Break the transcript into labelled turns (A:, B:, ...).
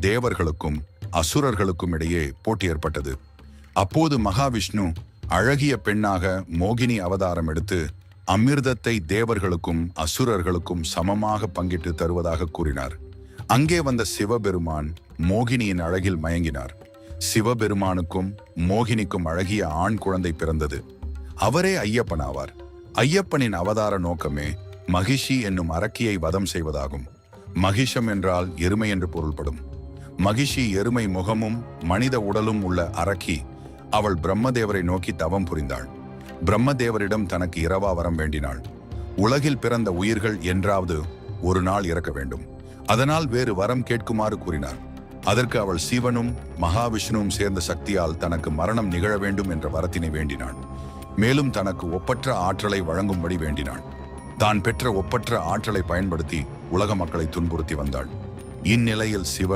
A: தேவர்களுக்கும் அசுரர்களுக்கும் இடையே போட்டி ஏற்பட்டது. அப்போது மகாவிஷ்ணு அழகிய பெண்ணாக மோகினி அவதாரம் எடுத்து அமிர்தத்தை தேவர்களுக்கும் அசுரர்களுக்கும் சமமாக பங்கிட்டு தருவதாக கூறினார். அங்கே வந்த சிவபெருமான் மோகினியின் அழகில் மயங்கினார். சிவபெருமானுக்கும் மோகினிக்கும் அழகிய ஆண் குழந்தை பிறந்தது. அவரே ஐயப்பன் ஆவார். ஐயப்பனின் அவதார நோக்கமே மகிஷி என்னும் அரக்கியை வதம் செய்வதாகும். மகிஷம் என்றால் எருமை என்று பொருள்படும். மகிஷி எருமை முகமும் மனித உடலும் உள்ள அரக்கி அவள் பிரம்மதேவரை நோக்கி தவம் புரிந்தாள். பிரம்மதேவரிடம் தனக்கு இரவா வரம் வேண்டினாள். உலகில் பிறந்த உயிர்கள் என்றாவது ஒரு நாள் இறக்க வேண்டும். அதனால் வேறு வரம் கேட்குமாறு கூறினார். அதற்கு அவள் சிவனும் மகாவிஷ்ணுவும் சேர்ந்த சக்தியால் தனக்கு மரணம் நிகழ வேண்டும் என்ற வரத்தினை வேண்டினாள். மேலும் தனக்கு ஒப்பற்ற ஆற்றலை வழங்கும்படி வேண்டினாள். தான் பெற்ற ஒப்பற்ற ஆற்றலை பயன்படுத்தி உலக மக்களை துன்புறுத்தி வந்தாள். இந்நிலையில் சிவன்